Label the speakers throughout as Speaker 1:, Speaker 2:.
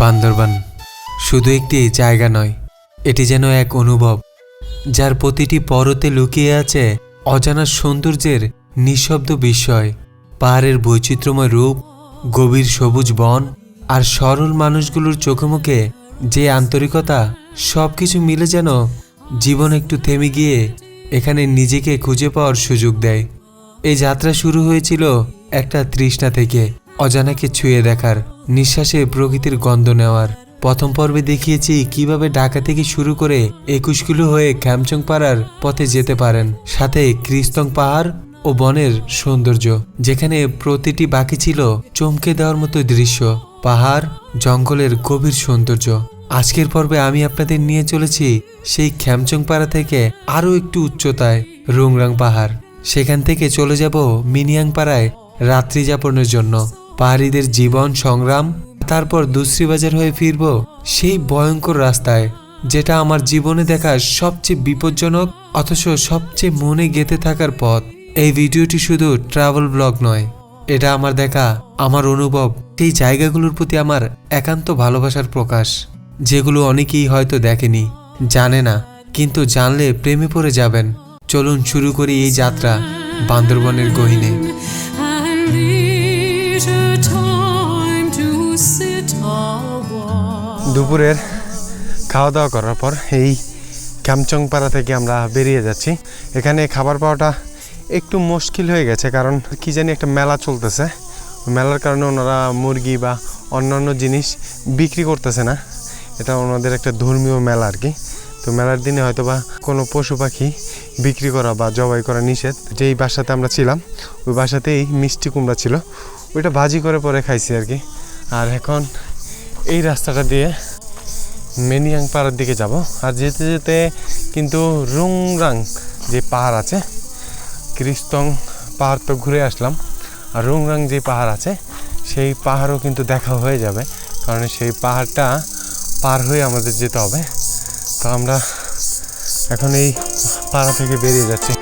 Speaker 1: বান্দরবান। শুধু একটি জায়গা নয়, এটি যেন এক অনুভব, যার প্রতিটি পরতে লুকিয়ে আছে অজানা সৌন্দর্যের নিঃশব্দ বিস্ময়, পাহাড়ের বৈচিত্র্যময় রূপ, গভীর সবুজ বন আর সরল মানুষগুলোর চোখে মুখে যে আন্তরিকতা সব কিছু মিলে যেন জীবন একটু থেমে গিয়ে এখানে নিজেকে খুঁজে পাওয়ার সুযোগ দেয়। এই যাত্রা শুরু হয়েছিল একটা তৃষ্ণা থেকে। অজানাকে ছুঁয়ে দেখার নিঃশ্বাসে প্রকৃতির গন্ধ নেওয়ার। প্রথম পর্বে দেখিয়েছি কীভাবে ঢাকা থেকে শুরু করে একুশ কিলো হয়ে খ্যামচং পাড়ার পথে যেতে পারেন। সাথে ক্রিস্তং পাহাড় ও বনের সৌন্দর্য, যেখানে প্রতিটি বাকি ছিল চমকে দেওয়ার মতো দৃশ্য। পাহাড়, জঙ্গলের গভীর সৌন্দর্য। আজকের পর্বে আমি আপনাদের নিয়ে চলেছি সেই খ্যামচং পাড়া থেকে আরও একটু উচ্চতায় রুংরাং পাহাড়। সেখান থেকে চলে যাব মিনিয়াং পাড়ায় রাত্রি যাপনের জন্য। পাহাড়িদের জীবন সংগ্রাম, তারপর দুশ্রীবাজার হয়ে ফিরব সেই ভয়ঙ্কর রাস্তায়, যেটা আমার জীবনে দেখা সবচেয়ে বিপজ্জনক, অথচ সবচেয়ে মনে গেঁথে থাকার পথ। এই ভিডিওটি শুধু ট্রাভেল ব্লগ নয়, এটা আমার দেখা, আমার অনুভব, সেই জায়গাগুলোর প্রতি আমার একান্ত ভালোবাসার প্রকাশ, যেগুলো অনেকেই হয়তো দেখেনি, জানে না, কিন্তু জানলে প্রেমে পড়ে যাবেন। চলুন শুরু করি এই যাত্রা বান্দরবনের গহিনে।
Speaker 2: দুপুরের খাওয়া দাওয়া করার পর এই পাড়া থেকে আমরা বেরিয়ে যাচ্ছি। এখানে খাবার পাওয়াটা একটু মুশকিল হয়ে গেছে কারণ কি জানি একটা মেলা চলতেছে। মেলার কারণে ওনারা মুরগি বা অন্যান্য জিনিস বিক্রি করতেছে না। এটা ওনাদের একটা ধর্মীয় মেলা আর কি। তো মেলার দিনে হয়তো বা কোনো পশু পাখি বিক্রি করা বা জবাই করা নিষেধ। যেই বাসাতে আমরা ছিলাম, ওই বাসাতেই মিষ্টি কুমড়া ছিল। ওইটা ভাজি করে পরে খাইছি আর কি। আর এখন এই রাস্তাটা দিয়ে মেনিয়াং পাহাড়ের দিকে যাব। আর যেতে যেতে কিন্তু রুংরাং যে পাহাড় আছে, ক্রিস্তং পাহাড় তো ঘুরে আসলাম। আর রুংরাং যে পাহাড় আছে, সেই পাহাড়ও কিন্তু দেখা হয়ে যাবে। কারণ সেই পাহাড়টা পার হয়ে আমাদের যেতে হবে। তো আমরা এখন এই পাড়া থেকে বেরিয়ে যাচ্ছি।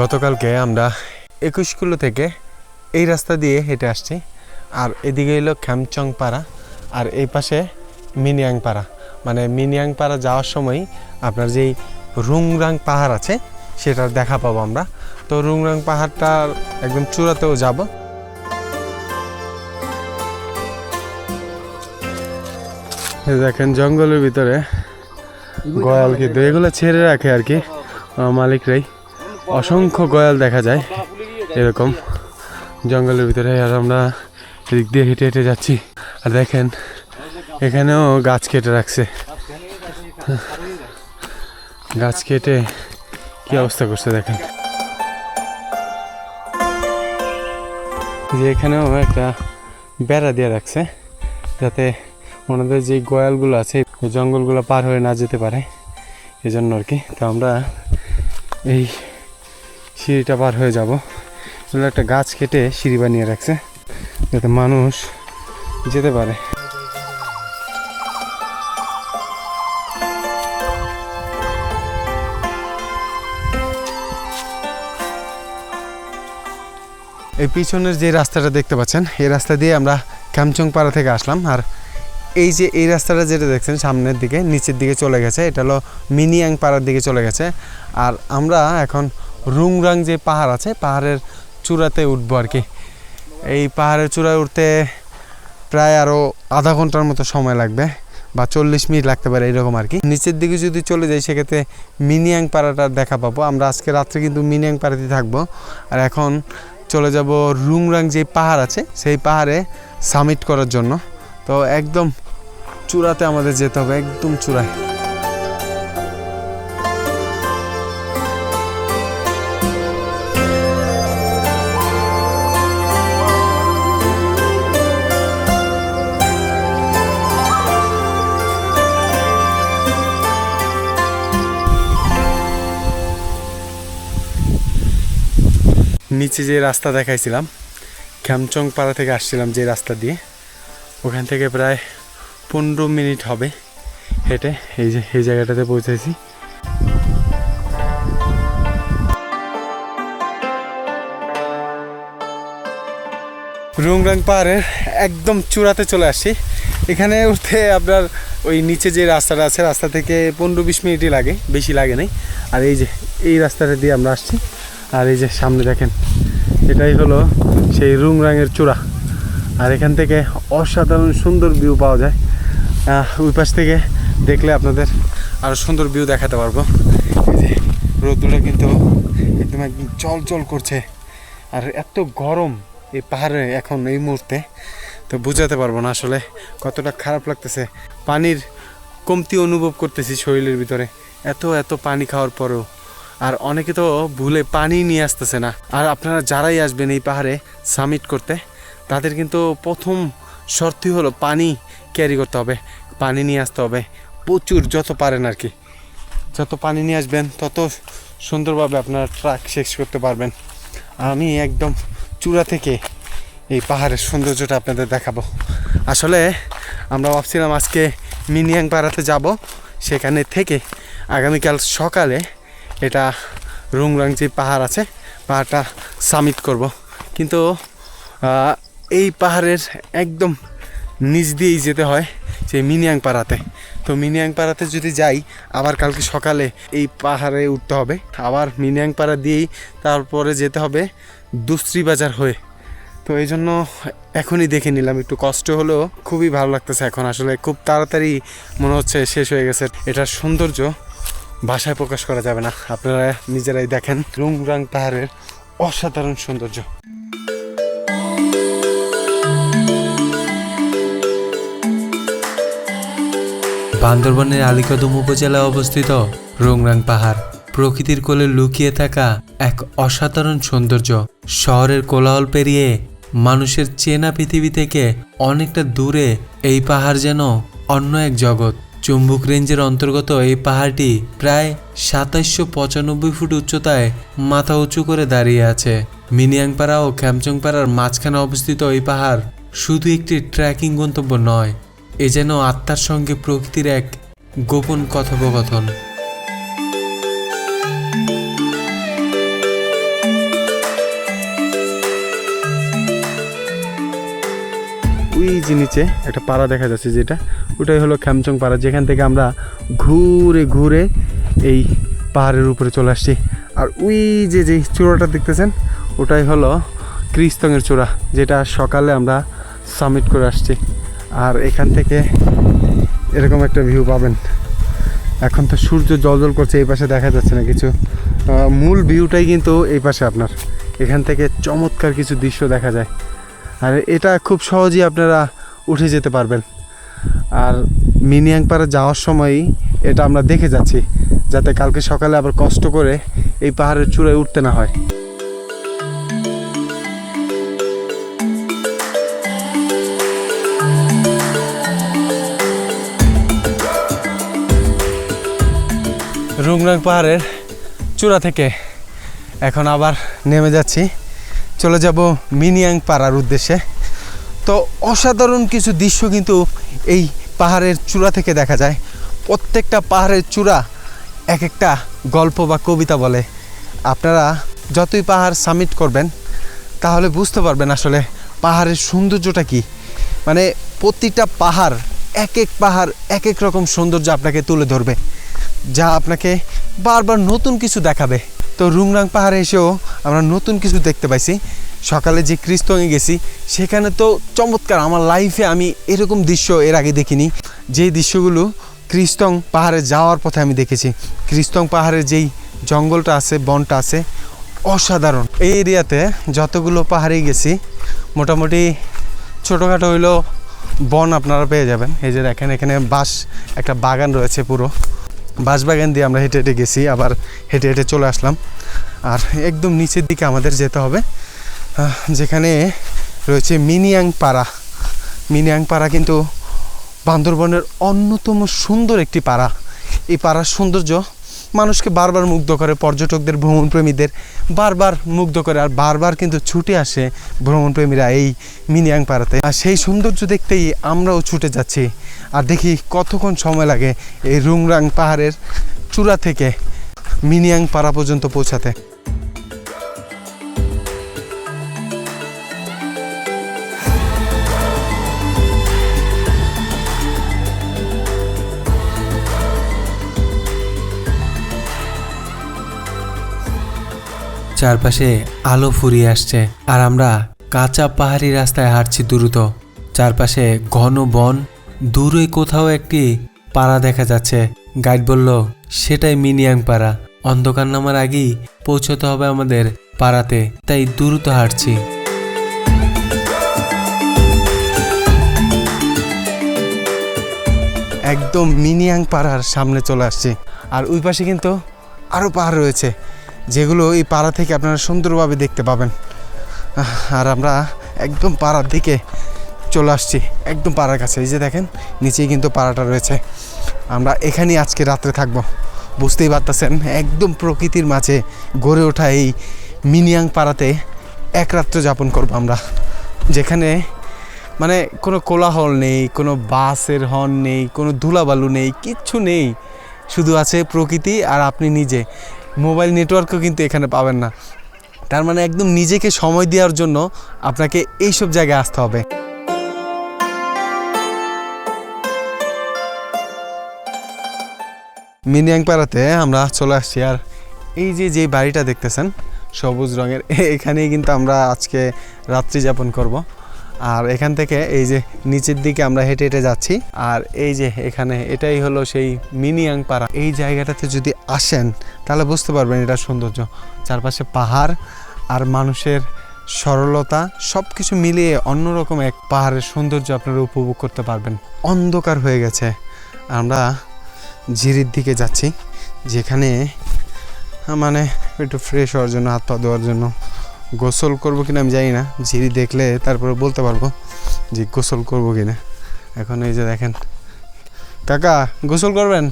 Speaker 2: গতকালকে আমরা একুশ কিলো থেকে এই রাস্তা দিয়ে হেঁটে আসছি। আর এদিকে এলো খ্যামচং পাড়া আর এই পাশে মিনিয়াং পাড়া মানে মিনিয়াং পাড়া যাওয়ার সময় আপনার যেই রুংরাং পাহাড় আছে, সেটার দেখা পাবো আমরা। তো রুংরাং পাহাড়টার একদম চূড়াতেও যাব। দেখেন জঙ্গলের ভিতরে গয়াল কিন্তু এগুলো ছেড়ে রাখে আর কি মালিকরাই। অসংখ্য গয়াল দেখা যায় এরকম জঙ্গলের ভিতরে, আর আমরা এদিক দিয়ে হেঁটে হেঁটে যাচ্ছি। আর দেখেন, এখানেও গাছ কেটে রাখছে। গাছ কেটে কি অবস্থা করছে দেখেন। যে এখানেও একটা বেড়া দিয়ে রাখছে, যাতে ওনাদের যে গয়ালগুলো আছে জঙ্গলগুলো পার হয়ে না যেতে পারে এই জন্য আর কি। তো আমরা এই সিঁড়িটা পার হয়ে যাব। এগুলো একটা গাছ কেটে সিঁড়ি বানিয়ে রাখছে, যাতে মানুষ যেতে পারে। এই পিছনের যে রাস্তাটা দেখতে পাচ্ছেন, এই রাস্তা দিয়ে আমরা ক্যামচং পাড়া থেকে আসলাম। আর এই যে এই রাস্তাটা যেটা দেখছেন, সামনের দিকে, নিচের দিকে চলে গেছে। এটা হলো মিনিয়াং পাড়ার দিকে চলে গেছে। আর আমরা এখন রুংরাং যে পাহাড় আছে, পাহাড়ের চূড়াতে উঠবো আর কি। এই পাহাড়ের চূড়ায় উঠতে প্রায় আরও আধা ঘণ্টার মতো সময় লাগবে, বা চল্লিশ মিনিট লাগতে পারে এরকম আর কি। নিচের দিকে যদি চলে যাই, সেক্ষেত্রে মিনিয়াং পাড়াটার দেখা পাবো। আমরা আজকে রাত্রে কিন্তু মিনিয়াং পাড়াতে থাকব। আর এখন চলে যাব রুংরাং যে পাহাড় আছে, সেই পাহাড়ে সামিট করার জন্য। তো একদম চূড়াতে আমাদের যেতে হবে, একদম চূড়ায়। নিচে যে রাস্তা দেখাইছিলাম খ্যামচং পাড়া থেকে আসছিলাম যে রাস্তা দিয়ে, ওখান থেকে প্রায় পনেরো মিনিট হবে হেঁটে, এই যে, এই জায়গাটাতে পৌঁছেছি। রুংরাং পাহাড়ের একদম চূড়াতে চলে আসছি এখানে উঠতে আপনার ওই নিচে যে রাস্তাটা আছে, রাস্তা থেকে পনেরো বিশ মিনিটই লাগে, বেশি লাগে নাই। আর এই যে, এই রাস্তাটা দিয়ে আমরা আসছি। আর এই যে সামনে দেখেন, এটাই হলো সেই রুংরাঙের চূড়া। আর এখান থেকে অসাধারণ সুন্দর ভিউ পাওয়া যায়। ওই পাশ থেকে দেখলে আপনাদের আরও সুন্দর ভিউ দেখাতে পারব। এই যে রোদ্দুরটা কিন্তু একদম একদম চল চল করছে। আর এত গরম এই পাহাড়ে এখন এই মুহূর্তে, তো বোঝাতে পারব না আসলে কতটা খারাপ লাগতেছে। পানির কমতি অনুভব করতেছি শরীরের ভিতরে। এত এত পানি খাওয়ার পরেও। আর অনেকে তো ভুলে পানি নিয়ে আসতেছে না। আর আপনারা যারাই আসবেন এই পাহাড়ে সামিট করতে, তাদের কিন্তু প্রথম শর্তই হলো পানি ক্যারি করতে হবে, পানি নিয়ে আসতে হবে। প্রচুর, যত পারেন আর কি। যত পানি নিয়ে আসবেন, তত সুন্দরভাবে আপনারা ট্রাক শেষ করতে পারবেন। আমি একদম চূড়া থেকে এই পাহাড়ের সৌন্দর্যটা আপনাদের দেখাবো। আসলে আমরা ভাবছিলাম আজকে মিনিয়াং পাড়াতে যাব, সেখানে থেকে আগামীকাল সকালে এটা রুংরাং যে পাহাড় আছে, পাহাড়টা সামিট করব। কিন্তু এই পাহাড়ের একদম নিচ দিয়েই যেতে হয় যে মিনিয়াং পাড়াতে তো মিনিয়াং পাড়াতে যদি যাই, আবার কালকে সকালে এই পাহাড়ে উঠতে হবে। আবার মিনিয়াং পাড়া দিয়েই তারপরে যেতে হবে দুশ্রী বাজার হয়ে। তো এই জন্য এখনই দেখে নিলাম, একটু কষ্ট হলেও খুবই ভালো লাগতেছে এখন। আসলে খুব তাড়াতাড়ি মনে হচ্ছে শেষ হয়ে গেছে। এটার সৌন্দর্য ভাষায় প্রকাশ করা যাবে না। আপনারা নিজেরাই দেখেন। রুংরাং পাহাড়ের অসাধারণ সৌন্দর্য।
Speaker 1: বান্দরবনের আলীকদম উপজেলায় অবস্থিত রোংরাং পাহাড় প্রকৃতির কোলে লুকিয়ে থাকা এক অসাধারণ সৌন্দর্য। শহরের কোলাহল পেরিয়ে মানুষের চেনা পৃথিবী থেকে অনেকটা দূরে এই পাহাড় যেন অন্য এক জগৎ। চুম্বুক রেঞ্জের অন্তর্গত এই পাহাড়টি প্রায় সাতাশশো পঁচানব্বই ফুট উচ্চতায় মাথা উঁচু করে দাঁড়িয়ে আছে। মিনিয়াংপাড়া ও খ্যামচংপাড়ার মাঝখানে অবস্থিত এই পাহাড় শুধু একটি ট্রেকিং গন্তব্য নয়, এ যেন আত্মার সঙ্গে প্রকৃতির এক গোপন কথোপকথন।
Speaker 2: ওই যে নিচে একটা পাড়া দেখা যাচ্ছে যেটা, ওটাই হলো খ্যামচং পাড়া। যেখান থেকে আমরা ঘুরে ঘুরে এই পাহাড়ের উপরে চলে আসছি। আর ওই যে যে চূড়াটা দেখতেছেন, ওটাই হলো ক্রিস্তঙের চূড়া, যেটা সকালে আমরা সামিট করে আসছি। আর এখান থেকে এরকম একটা ভিউ পাবেন। এখন তো সূর্য জল করছে, এই পাশে দেখা যাচ্ছে না কিছু। মূল ভিউটাই কিন্তু এই পাশে আপনার। এখান থেকে চমৎকার কিছু দৃশ্য দেখা যায়। আর এটা খুব সহজেই আপনারা উঠে যেতে পারবেন। আর মিনিয়াংপাড়া যাওয়ার সময়ই এটা আমরা দেখে যাচ্ছি, যাতে কালকে সকালে আবার কষ্ট করে এই পাহাড়ের চূড়ায় উঠতে না হয়। রুংরাং পাহাড়ের চূড়া থেকে এখন আবার নেমে যাচ্ছি। চলে যাব মিনিয়াং পাড়ার উদ্দেশ্যে। তো অসাধারণ কিছু দৃশ্য কিন্তু এই পাহাড়ের চূড়া থেকে দেখা যায়। প্রত্যেকটা পাহাড়ের চূড়া এক একটা গল্প বা কবিতা বলে। আপনারা যতই পাহাড় সামিট করবেন, তাহলে বুঝতে পারবেন আসলে পাহাড়ের সৌন্দর্যটা কি। মানে প্রতিটা পাহাড়, এক এক পাহাড়, এক এক রকম সৌন্দর্য আপনাকে তুলে ধরবে। যা আপনাকে বারবার নতুন কিছু দেখাবে। তো রুংরাং পাহাড়ে এসেও আমরা নতুন কিছু দেখতে পাইছি। সকালে যে ক্রিস্তঙে গেছি, সেখানে তো চমৎকার আমার লাইফে আমি এরকম দৃশ্য এর আগে দেখিনি। যে দৃশ্যগুলো ক্রিস্তং পাহাড়ে যাওয়ার পথে আমি দেখেছি। ক্রিস্তং পাহাড়ের যেই জঙ্গলটা আছে, বনটা আছে, অসাধারণ। এই এরিয়াতে যতগুলো পাহাড়ে গেছি, মোটামুটি ছোটোখাটো হইলেও বন আপনারা পেয়ে যাবেন। এই যে দেখেন, এখানে বাঁশ, একটা বাগান রয়েছে পুরো। বাঁশবাগান দিয়ে আমরা হেঁটে হেঁটে গেছি, আবার হেঁটে হেঁটে চলে আসলাম। আর একদম নিচের দিকে আমাদের যেতে হবে। যেখানে রয়েছে মিনিয়াং পাড়া মিনিয়াং পাড়া কিন্তু বান্দরবনের অন্যতম সুন্দর একটি পাড়া। এই পাড়ার সৌন্দর্য মানুষকে বারবার মুগ্ধ করে, পর্যটকদের, ভ্রমণপ্রেমীদের বারবার মুগ্ধ করে, আর বারবার কিন্তু ছুটে আসে ভ্রমণপ্রেমীরা এই মিনিয়াং পাড়াতে আর সেই সৌন্দর্য দেখতেই আমরাও ছুটে যাচ্ছি। আর দেখি কতক্ষণ সময় লাগে এই রুংরাং পাহাড়ের চূড়া থেকে মিনিয়াং পাড়া পর্যন্ত পৌঁছাতে।
Speaker 1: চারপাশে আলো ফুরিয়ে আসছে আর আমরা কাঁচা পাহাড়ি রাস্তায় হাঁটছি দ্রুত। চারপাশে ঘন বন দূরে কোথাও একটি পাড়া দেখা যাচ্ছে। গাইড বলল, সেটাই মিনিয়াং পাড়া। অন্ধকার নামার আগেই পৌঁছতে হবে আমাদের পাড়াতে, তাই দ্রুত হাঁটছি।
Speaker 2: একদম মিনিয়াং পাড়ার সামনে চলে আসছি। আর ওই পাশে কিন্তু আরও পাহাড় রয়েছে, যেগুলো এই পাড়া থেকে আপনারা সুন্দরভাবে দেখতে পাবেন। আর আমরা একদম পাড়ার দিকে চলে আসছি একদম পাড়ার কাছে। এই যে দেখেন, নিচেই কিন্তু পাড়াটা রয়েছে। আমরা এখানেই আজকে রাত্রে থাকব। বুঝতেই পারতেছেন, একদম প্রকৃতির মাঝে গড়ে ওঠা এই মিনিয়াং পাড়াতে এক রাত্র যাপন করব আমরা। যেখানে মানে কোনো কোলাহল নেই, কোনো বাসের হর্ন নেই, কোনো ধুলাবালু নেই, কিচ্ছু নেই। শুধু আছে প্রকৃতি আর আপনি নিজে। মোবাইল নেটওয়ার্কও কিন্তু এখানে পাবেন না। তার মানে একদম নিজেকে সময় দেওয়ার জন্য আপনাকে এইসব জায়গায় আসতে হবে। মিনিয়াং পাড়াতে আমরা চলে আসছি। আর এই যে যে বাড়িটা দেখতেছেন, সবুজ রঙের, এখানেই কিন্তু আমরা আজকে রাত্রি যাপন করব। আর এখান থেকে এই যে নিচের দিকে আমরা হেঁটে হেঁটে যাচ্ছি। আর এই যে এখানে, এটাই হলো সেই মিনিয়াং পাড়া এই জায়গাটাতে যদি আসেন, তাহলে বুঝতে পারবেন এটা সৌন্দর্য। চারপাশে পাহাড় আর মানুষের সরলতা সব কিছু মিলিয়ে অন্যরকম এক পাহাড়ের সৌন্দর্য আপনারা উপভোগ করতে পারবেন। অন্ধকার হয়ে গেছে। আমরা ঝিরির দিকে যাচ্ছি যেখানে মানে একটু ফ্রেশ হওয়ার জন্য হাত পা ধোয়ার জন্য গোসল করব কিনা আমি জানি না। ঝিরি দেখলে তারপরে বলতে পারব যে গোসল করব কিনা। এখন এই যে দেখেন। কাকা গোসল করবেন?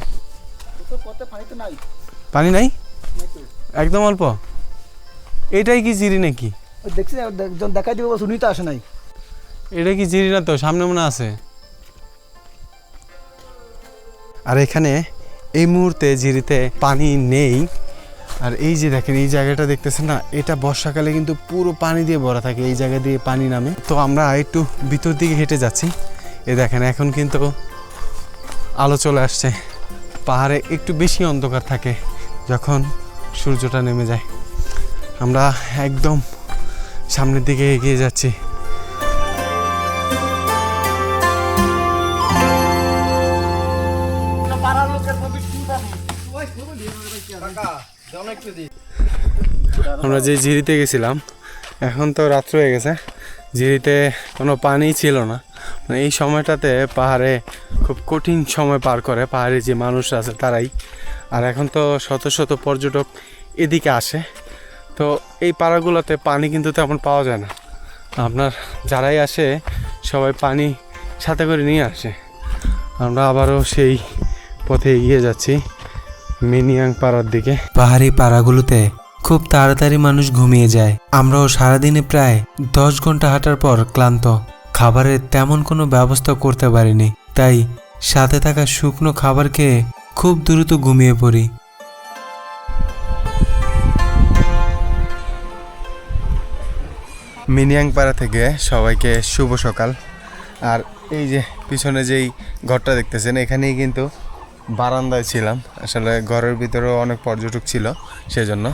Speaker 2: পানি নাই? একদম অল্প? এটাই কি জিরি নাকি?
Speaker 3: দেখছি দেখাই দিবে শুনি তো আসে নাই।
Speaker 2: এটা কি জিরি না তো? সামনে মনে আছে। আর এখানে এই মুহূর্তে জিরিতে পানি নেই। আর এই যে দেখেন, এই জায়গাটা দেখতেছেন না? এটা বর্ষাকালে কিন্তু পুরো পানি দিয়ে ভরা থাকে, এই জায়গা দিয়ে পানি নামে। তো আমরা একটু ভিতর দিকে হেঁটে যাচ্ছি। এ দেখেন, এখন কিন্তু আলো চলে আসছে। পাহাড়ে একটু বেশি অন্ধকার থাকে যখন সূর্যটা নেমে যায়। আমরা একদম সামনের দিকে এগিয়ে যাচ্ছি। আমরা যে ঝিরিতে গেছিলাম, এখন তো রাত্র হয়ে গেছে, ঝিরিতে কোনো পানি ছিল না। মানে এই সময়টাতে পাহাড়ে খুব কঠিন সময় পার করে পাহাড়ে যে মানুষ আছে তারাই। আর এখন তো শত শত পর্যটক এদিকে আসে। তো এই পাড়াগুলোতে পানি কিন্তু তেমন পাওয়া যায় না। আপনার যারাই আসে, সবাই পানি সাথে করে নিয়ে আসে। আমরা আবারও সেই পথে এগিয়ে যাচ্ছি। মিনিয়াং পাড়ার দিকে।
Speaker 1: পাহাড়ি পাড়াগুলোতে খুব তাড়াতাড়ি মানুষ ঘুমিয়ে যায়। আমরাও সারাদিনে প্রায় দশ ঘণ্টা হাঁটার পর ক্লান্ত। খাবারের তেমন কোনো ব্যবস্থা করতে পারিনি। তাই সাথে থাকা শুকনো খাবার খেয়ে খুব দ্রুত ঘুমিয়ে পড়ি।
Speaker 2: মিনিয়াং পাড়া থেকে সবাইকে শুভ সকাল। আর এই যে পিছনে যেই ঘরটা দেখতেছেন এখানেই কিন্তু বারান্দায় ছিলাম। আসলে ঘরের ভিতরেও অনেক পর্যটক ছিল সেজন্য।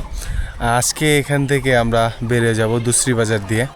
Speaker 2: আজকে এখান থেকে আমরা বেরিয়ে যাব দুশ্রী বাজার দিয়ে।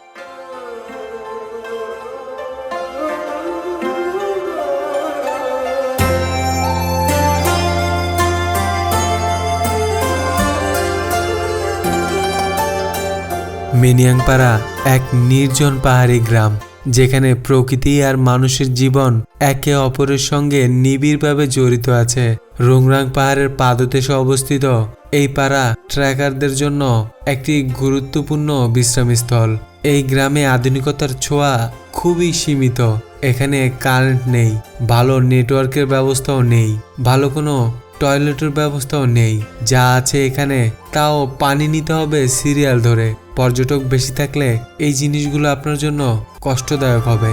Speaker 1: মিনিয়াংপাড়া এক নির্জন পাহাড়ি গ্রাম। যেখানে প্রকৃতি আর মানুষের জীবন একে অপরের সঙ্গে নিবিড়ভাবে জড়িত আছে। রোংরাং পাহাড়ের পাদদেশে অবস্থিত এই পাড়া ট্রেকারদের জন্য একটি গুরুত্বপূর্ণ বিশ্রামস্থল। এই গ্রামে আধুনিকতার ছোঁয়া খুবই সীমিত। এখানে কারেন্ট নেই, ভালো নেটওয়ার্কের ব্যবস্থাও নেই, ভালো কোনো টয়লেটের ব্যবস্থাও নেই। যা আছে এখানে তাও পানি নিতে হবে সিরিয়াল ধরে। পর্যটক বেশি থাকলে এই জিনিসগুলো আপনার জন্য কষ্টদায়ক হবে।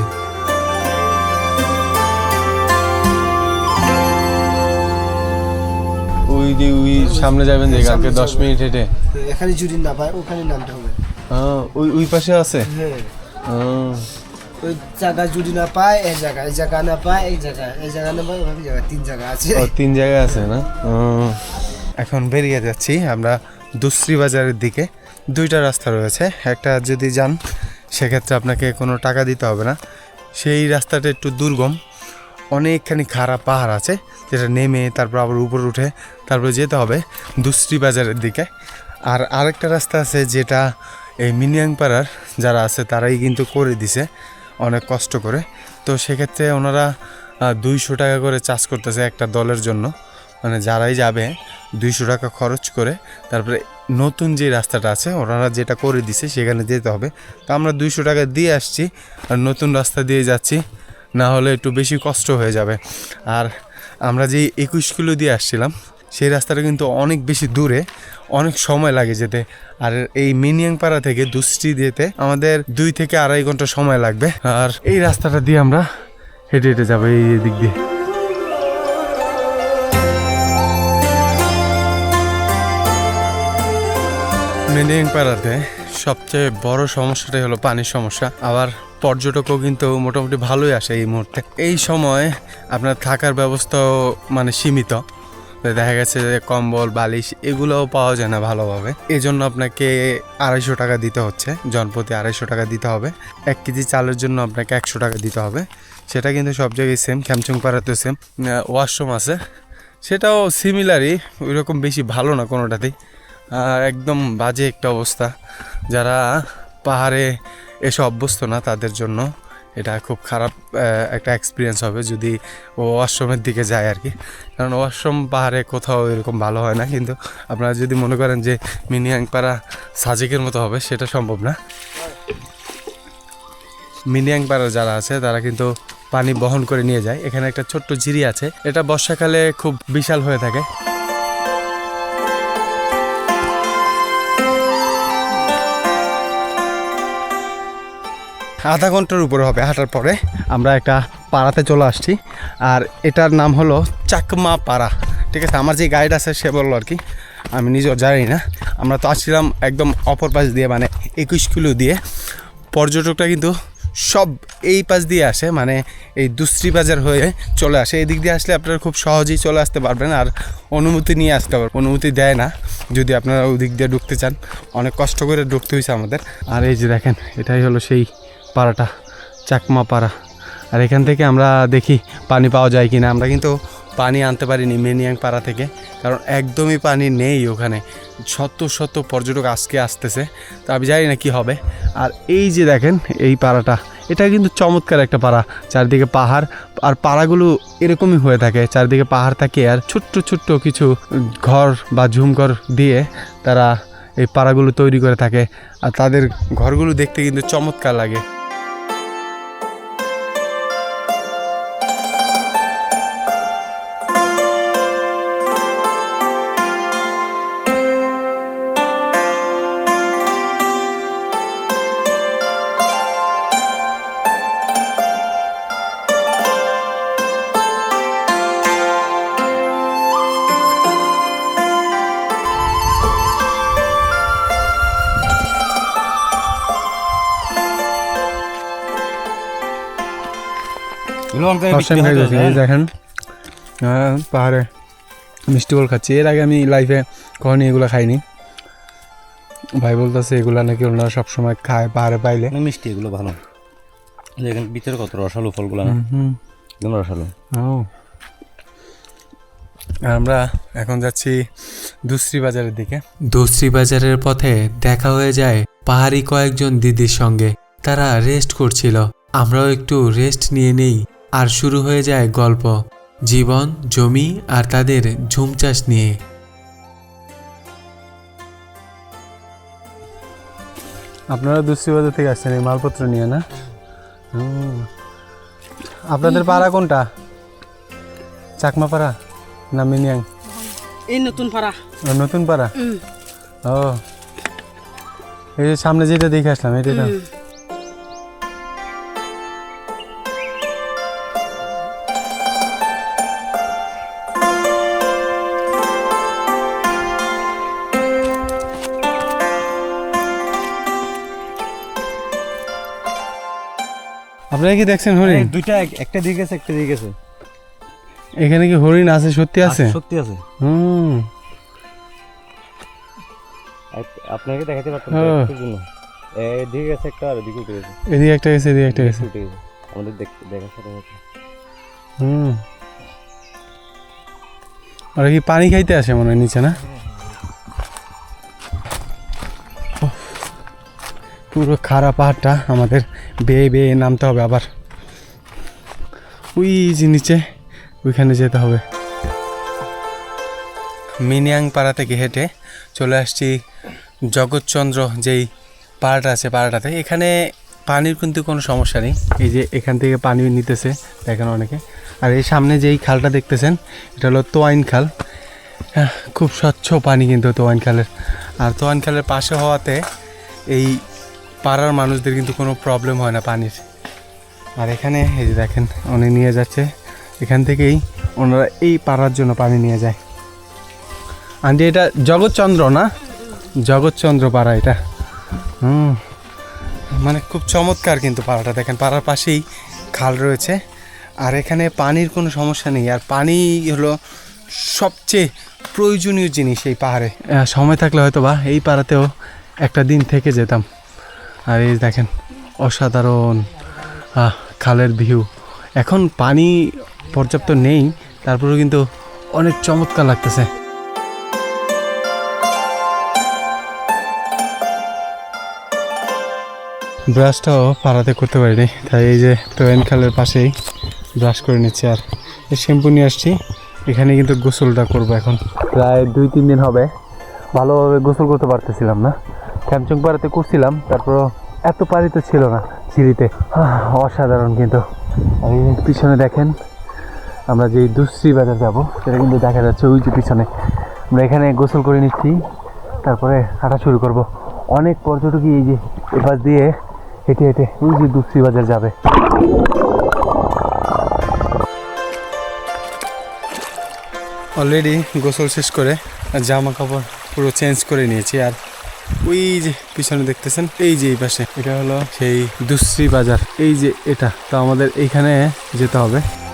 Speaker 2: ওই যে ওই সামনে যাবেন যে কালকে দশ মিনিট হেঁটে।
Speaker 3: এখানে যদি না পায় ওখানে নামতে হবে।
Speaker 2: হ্যাঁ, ওই ওই পাশে আছে?
Speaker 3: হ্যাঁ। ওই জায়গা যদি না পায় এই জায়গা এই জায়গা না পায় এই জায়গা এই জায়গা না পায় ওই জায়গা তিন জায়গা আছে।
Speaker 2: ও তিন জায়গায় আছে না? এখন বেরিয়ে যাচ্ছি আমরা দুশ্রী বাজারের দিকে। দুইটা রাস্তা রয়েছে। একটা যদি যান সেক্ষেত্রে আপনাকে কোনো টাকা দিতে হবে না। সেই রাস্তাটা একটু দুর্গম। অনেকখানি খারাপ পাহাড় আছে যেটা নেমে তারপর আবার উপর উঠে তারপর যেতে হবে দুশ্রী বাজারের দিকে। আর আরেকটা রাস্তা আছে যেটা এই মিনিয়াংপাড়ার যারা আছে তারাই কিন্তু করে দিছে। অনেক কষ্ট করে। তো সেক্ষেত্রে ওনারা দুইশো টাকা করে চার্জ করতেছে একটা দলের জন্য। মানে যারাই যাবে, দুইশো টাকা খরচ করে তারপরে নতুন যে রাস্তাটা আছে, ওনারা যেটা করে দিছে সেখানে যেতে হবে। তো আমরা দুইশো টাকা দিয়ে আসছি, আর নতুন রাস্তা দিয়ে যাচ্ছি, না হলে একটু বেশি কষ্ট হয়ে যাবে। আর আমরা যে একুশ কিলো দিয়ে আসছিলাম সেই রাস্তাটা কিন্তু অনেক বেশি দূরে, অনেক সময় লাগে যেতে। আর এই মিনিয়াংপাড়া থেকে দুষ্টি যেতে আমাদের দুই থেকে আড়াই ঘণ্টা সময় লাগবে। আর এই রাস্তাটা দিয়ে আমরা হেঁটে হেঁটে যাব এই দিক দিয়ে। মিনিয়াংপাড়াতে সবচেয়ে বড় সমস্যাটাই হলো পানির সমস্যা। আবার পর্যটকও কিন্তু মোটামুটি ভালোই আসে এই মুহূর্তে। এই সময় আপনার থাকার ব্যবস্থাও মানে সীমিত। দেখা গেছে যে কম্বল, বালিশ এগুলোও পাওয়া যায় না ভালোভাবে। এই জন্য আপনাকে আড়াইশো টাকা দিতে হচ্ছে। জনপ্রতি আড়াইশো টাকা দিতে হবে। এক কেজি চালের জন্য আপনাকে একশো টাকা দিতে হবে। সেটা কিন্তু সব জায়গায় সেম ক্যামচুং পাড়াতেও সেম ওয়াশরুম আছে। সেটাও সিমিলারই ওই রকম বেশি ভালো না কোনোটাতেই। একদম বাজে একটা অবস্থা। যারা পাহাড়ে এসে অভ্যস্ত না তাদের জন্য এটা খুব খারাপ একটা এক্সপিরিয়েন্স হবে যদি ও ওয়াশরুমের দিকে যায় আর কি। কারণ ওয়াশরুম পাহাড়ে কোথাও এরকম ভালো হয় না, কিন্তু আপনারা যদি মনে করেন যে মিনিয়াংপাড়া সাজেকের মতো হবে, সেটা সম্ভব না। মিনিয়াংপাড়া যারা আছে, তারা কিন্তু পানি বহন করে নিয়ে যায়। এখানে একটা ছোট্ট ঝিরি আছে। এটা বর্ষাকালে খুব বিশাল হয়ে থাকে। আধা ঘণ্টার উপরে হবে, হাঁটার পরে। আমরা একটা পাড়াতে চলে আসছি। আর এটার নাম হলো চাকমা পাড়া ঠিক আছে, আমার যে গাইড আছে, সে বলল আর কি, আমি নিজেও জানি না। আমরা তো আসছিলাম একদম অপর পাশ দিয়ে মানে একুশ কিলো দিয়ে। পর্যটকরা কিন্তু সব এই পাশ দিয়ে আসে মানে এই দুশ্রী বাজার হয়ে চলে আসে। এই দিক দিয়ে আসলে আপনারা খুব সহজেই চলে আসতে পারবেন, আর অনুমতি নিয়ে আসতে পারবেন। অনুমতি দেয় না, যদি আপনারা ওই দিক দিয়ে ঢুকতে চান। অনেক কষ্ট করে ঢুকতে হয়েছে আমাদের। আর এই যে দেখেন, এটাই হলো সেই পাড়াটা, চাকমা পাড়া। আর এখান থেকে আমরা দেখি পানি পাওয়া যায় কি না আমরা কিন্তু পানি আনতে পারিনি মেনিয়াং পাড়া থেকে, কারণ একদমই পানি নেই ওখানে। শত শত পর্যটক আজকে আসতেছে, তো আমি জানি না কি হবে। আর এই যে দেখেন এই পাড়াটা, এটা কিন্তু চমৎকার একটা পাড়া। চারদিকে পাহাড়, আর পাড়াগুলো এরকমই হয়ে থাকে। চারদিকে পাহাড় থাকে, আর ছোট্ট ছোট্ট কিছু ঘর বা ঝুমঘর দিয়ে তারা এই পাড়াগুলো তৈরি করে থাকে। আর তাদের ঘরগুলো দেখতে কিন্তু চমৎকার লাগে। দেখেন। হ্যাঁ পাহাড়ে মিষ্টি বল খাচ্ছি। এর আগে আমি লাইফে কখনই এগুলো খাইনি। ভাই বলতেছে এগুলা নাকি ওনারা সবসময় খায় পাহাড়ে পাইলে।
Speaker 4: মিষ্টি এগুলো ভালো। এখানে ভিতরে কত রসালো ফলগুলো না?
Speaker 2: হুম
Speaker 4: রসালো।
Speaker 2: ও। আমরা এখন যাচ্ছি দুশ্রী বাজারের দিকে।
Speaker 1: দোস্রি বাজারের পথে দেখা হয়ে যায় পাহাড়ি কয়েকজন দিদির সঙ্গে। তারা রেস্ট করছিল। আমরাও একটু রেস্ট নিয়ে নেই। আর শুরু হয়ে যায় গল্প জীবন জমি আর তাদের ঝুম চাষ নিয়ে।
Speaker 2: আপনারা দুশ্রী বাজার থেকে আসছেন এই মালপত্র নিয়ে না? হুম। আপনাদের পাড়া কোনটা? চাকমা পাড়া না মিনিয়াং?
Speaker 5: এই নতুন পাড়া।
Speaker 2: নতুন পাড়া? ও। এই যে সামনে যেটা দেখে আসলাম এটা। আপনারা কি দেখছেন হরিণ?
Speaker 4: এই দুইটা একটা দিকে গেছে একটা দিকে গেছে
Speaker 2: এখানে কি হরিণ আছে? সত্যি আছে
Speaker 4: সত্যি আছে।
Speaker 2: হুম।
Speaker 4: আপনাকে দেখাতে পারতাম। একটু জন্য এদিকে গেছে একটা আর এদিকে উঠে গেছে।
Speaker 2: এদিকে একটা গেছে এদিকে একটা গেছে।
Speaker 4: উঠে গেছে। আমাদের দেখ- দেখার সাথে।
Speaker 2: হুম। ওরা কি পানি খাইতে আসে মনে হয় নিচে না? পুরো খারাপ পাহাড়টা আমাদের বেয়ে বেয়ে নামতে হবে আবার। ওই যে নিচে ওইখানে যেতে হবে। মিনিয়াং পাড়া থেকে হেঁটে চলে আসছি জগৎচন্দ্র যেই পাড়াটা আছে পাড়াটাতে। এখানে পানির কিন্তু কোনো সমস্যা নেই। এই যে এখান থেকে পানি নিতেছে দেখেন অনেকে। আর এই সামনে যেই খালটা দেখতেছেন এটা হলো তোয়াইন খাল। আহ, খুব স্বচ্ছ পানি কিন্তু তোয়াইন খালের। আর তোয়াইন খালের পাশে হওয়াতে এই পাড়ার মানুষদের কিন্তু কোনো প্রবলেম হয় না পানির। আর এখানে, এই যে দেখেন, উনি নিয়ে যাচ্ছে। এখান থেকেই ওনারা এই পাড়ার জন্য পানি নিয়ে যায়। আন্টি, এটা জগৎচন্দ্র না? জগৎচন্দ্র পাড়া এটা। হুম। মানে খুব চমৎকার কিন্তু পাড়াটা। দেখেন, পাড়ার পাশেই খাল রয়েছে। আর এখানে পানির কোনো সমস্যা নেই। আর পানি হলো সবচেয়ে প্রয়োজনীয় জিনিস এই পাহাড়ে। সময় থাকলে হয়তো বা এই পাড়াতেও একটা দিন থেকে যেতাম। আর এই দেখেন, অসাধারণ। খালের ভিউ। এখন পানি পর্যাপ্ত নেই, তারপরেও কিন্তু অনেক চমৎকার লাগতেছে। ব্রাশটাও পাড়াতে করতে পারিনি, তাই এই যে তোয়েন খালের পাশেই ব্রাশ করে নিচ্ছি আর এই শ্যাম্পু নিয়ে আসছি। এখানে কিন্তু গোসলটা করব এখন। প্রায় দুই, তিন দিন হবে। ভালোভাবে গোসল করতে পারতেছিলাম না। ক্যামচং পাড়াতে করছিলাম তারপর এত পারি তো ছিল না সিঁড়িতে। অসাধারণ কিন্তু। এই পিছনে দেখেন, আমরা যেই দুশ্রী বাজার যাব, সেটা কিন্তু দেখা যাচ্ছে ওই যে পিছনে। আমরা এখানে গোসল করে নিচ্ছি, তারপরে হাঁটা শুরু করব। অনেক পর্যটকই এই যে এপাশ দিয়ে হেঁটে হেঁটে ওই যে দুশ্রী বাজার যাবে। অলরেডি গোসল শেষ করে জামা কাপড় পুরো চেঞ্জ করে নিয়েছি, আর ওই যে পিছনে দেখতেছেন? এই যে এই পাশে। এটা হলো সেই দুশ্রী বাজার। এই যে এটা। তো আমাদের এইখানে যেতে হবে।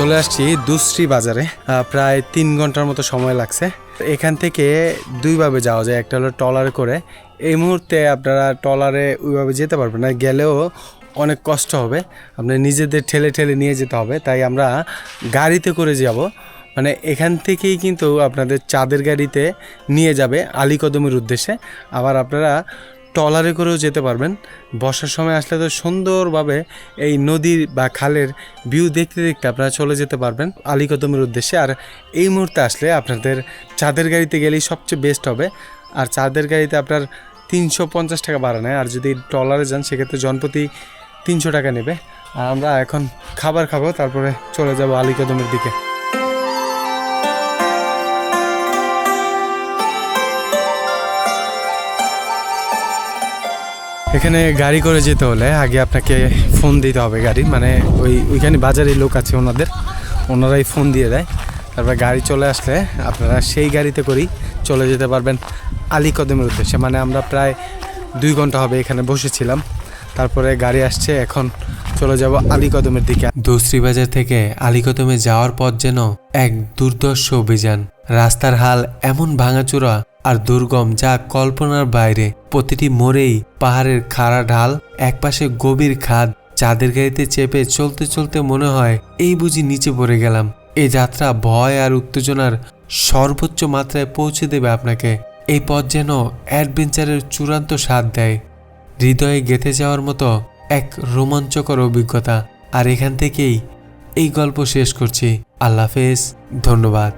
Speaker 2: চলে আসছি দুশ্রী বাজারে প্রায় তিন ঘণ্টার মতো সময় লাগছে। এখান থেকে দুইভাবে যাওয়া যায়, একটা হলো ট্রলারে করে। এই মুহূর্তে আপনারা ট্রলারে ওইভাবে যেতে পারবেন না, গেলেও অনেক কষ্ট হবে। আপনার নিজেদের ঠেলে ঠেলে নিয়ে যেতে হবে, তাই আমরা গাড়িতে করে যাব। মানে এখান থেকেই কিন্তু আপনাদের চাঁদের গাড়িতে নিয়ে যাবে আলীকদমের উদ্দেশ্যে। আবার আপনারা ট্রলারে করেও যেতে পারবেন। বর্ষার সময় আসলে তো সুন্দরভাবে এই নদীর বা খালের ভিউ দেখতে দেখতে আপনারা চলে যেতে পারবেন আলীকদমের উদ্দেশ্যে। আর এই মুহূর্তে আসলে আপনাদের চাঁদের গাড়িতে গেলেই সবচেয়ে বেস্ট হবে। আর চাঁদের গাড়িতে আপনার তিনশো পঞ্চাশ টাকা ভাড়া নেয়। আর যদি ট্রলারে যান, সেক্ষেত্রে জনপ্রতি তিনশো টাকা নেবে। আর আমরা এখন খাবার খাব, তারপরে চলে যাব আলীকদমের দিকে। এখানে গাড়ি করে যেতে হলে আগে আপনাকে ফোন দিতে হবে গাড়ি মানে ওই, ওইখানে বাজারে লোক আছে ওনাদের, ওনারাই ফোন দিয়ে দেয়। তারপর গাড়ি চলে আসলে আপনারা সেই গাড়িতে করেই চলে যেতে পারবেন আলী কদমের উদ্দেশ্যে মানে আমরা প্রায় দুই ঘণ্টা হবে এখানে বসেছিলাম। তারপরে গাড়ি আসছে, এখন চলে যাব আলী কদমের দিকে।
Speaker 1: বাজার থেকে আলিকদমে যাওয়ার পথ যেন এক দুর্দর্শ অভিযান। রাস্তার হাল এমন ভাঙাচোরা আর দুর্গম যা কল্পনার বাইরে। প্রতিটি মোড়েই পাহাড়ের খাড়া ঢাল, একপাশে গভীর খাদ, চাঁদের গাড়িতে চেপে চলতে চলতে মনে হয়, এই বুঝি নিচে পড়ে গেলাম। এই যাত্রা ভয় আর উত্তেজনার সর্বোচ্চ মাত্রায় পৌঁছে দেবে আপনাকে। এই পথ যেন অ্যাডভেঞ্চারের চূড়ান্ত স্বাদ দেয়। হৃদয়ে গেঁথে যাওয়ার মতো এক রোমাঞ্চকর অভিজ্ঞতা। আর এখান থেকেই এই গল্প শেষ করছি। আল্লাহ হাফেজ। ধন্যবাদ।